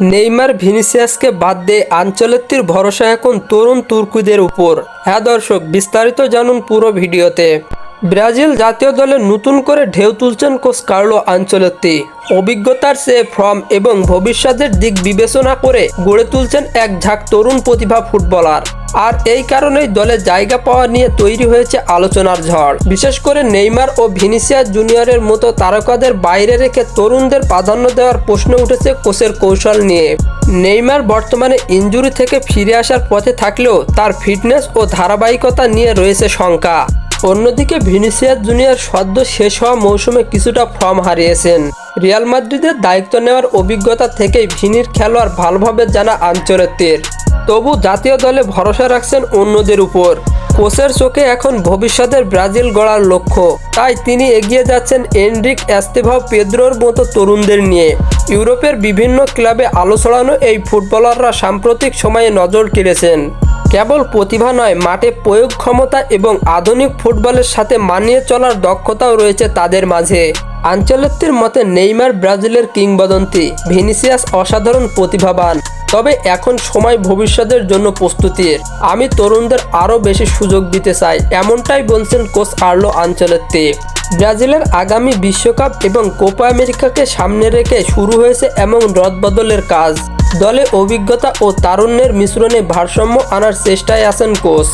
Neymar ভিনিসিয়াসকে বাদ দিয়ে আঞ্চলিকটির ভরসা এখন তরুণ তুর্কুদের উপর। হ্যাঁ দর্শক, বিস্তারিত জানুন পুরো ভিডিওতে। ব্রাজিল জাতীয় দলে নতুন করে ঢেউ তুলছেন কোচ কার্লো আঞ্চলত্তি। অভিজ্ঞতার চেয়ে ফর্ম এবং ভবিষ্যতের দিক বিবেচনা করে গড়ে তুলছেন এক ঝাঁক তরুণ প্রতিভা ফুটবলার। আর এই কারণেই দলে জায়গা পাওয়া নিয়ে তৈরি হয়েছে আলোচনার ঝড়। বিশেষ করে নেইমার ও ভিনিসিয়াস জুনিয়রের মতো তারকাদের বাইরে রেখে তরুণদের প্রাধান্য দেওয়ার প্রশ্ন উঠেছে কোচের কৌশল নিয়ে। নেইমার বর্তমানে ইনজুরি থেকে ফিরে আসার পথে থাকলেও তার ফিটনেস ও ধারাবাহিকতা নিয়ে রয়েছে শঙ্কা। অন্যদিকে ভিনিসিয়াস জুনিয়র সদ্য শেষ হওয়া মৌসুমে কিছুটা ফর্ম হারিয়েছেন। রিয়াল মাদ্রিদের দায়িত্ব নেওয়ার অভিজ্ঞতা থেকেই ভিনির খেলোয়াড় ভালোভাবে জানা আঞ্চলিকদের তবু জাতীয় দলে ভরসা রাখছেন অন্যদের উপর। কোচের চোখে এখন ভবিষ্যতের ব্রাজিল গড়ার লক্ষ্য। তাই তিনি এগিয়ে যাচ্ছেন এনরিক অ্যাস্তেভাও পেদ্রোর মতো তরুণদের নিয়ে। ইউরোপের বিভিন্ন ক্লাবে আলো ছড়ানো এই ফুটবলাররা সাম্প্রতিক সময়ে নজর কেড়েছেন। কেবল প্রতিভা নয়, মাঠে প্রয়োগ ক্ষমতা এবং আধুনিক ফুটবলের সাথে মানিয়ে চলার দক্ষতাও রয়েছে তাদের মাঝে। আঞ্চলিকটির মতে নেইমার ব্রাজিলের কিংবদন্তি, ভিনিসিয়াস অসাধারণ প্রতিভাবান। তবে এখন সময় ভবিষ্যতের জন্য প্রস্তুতির। আমি তরুণদের আরও বেশি সুযোগ দিতে চাই, এমনটাই বলছেন কোচ আর্লো আঞ্চলিকটি ব্রাজিলের আগামী বিশ্বকাপ এবং কোপা আমেরিকাকে সামনে রেখে শুরু হয়েছে এমন রদবদলের কাজ। দলে অভিজ্ঞতা ও তারুণ্যের মিশ্রণে ভারসাম্য আনার চেষ্টায় আছেন কোচ।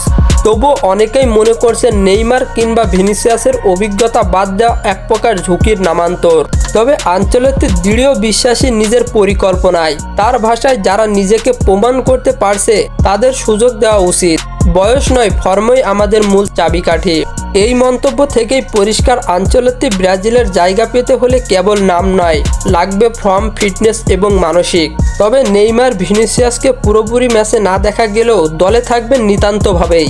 তবু অনেকেই মনে করছেন নেইমার কিংবা ভিনিসিয়াসের অভিজ্ঞতা বাদ দেওয়া এক প্রকার ঝুঁকির নামান্তর। তবে আঞ্চলিকটি দৃঢ় বিশ্বাসী নিজের পরিকল্পনায়। তার ভাষায় যারা নিজেকে প্রমাণ করতে পারছে, তাদের সুযোগ দেওয়া উচিত। বয়স নয়, ফর্মই আমাদের মূল চাবিকাঠি। এই মন্তব্য থেকেই পরিষ্কার আঞ্চলিকটি ব্রাজিলের জায়গা পেতে হলে কেবল নাম নয়, লাগবে ফর্ম, ফিটনেস এবং মানসিক। তবে নেইমার ভিনিসিয়াসকে পুরোপুরি ম্যাচে না দেখা গেলেও দলে থাকবেন নিতান্তভাবেই।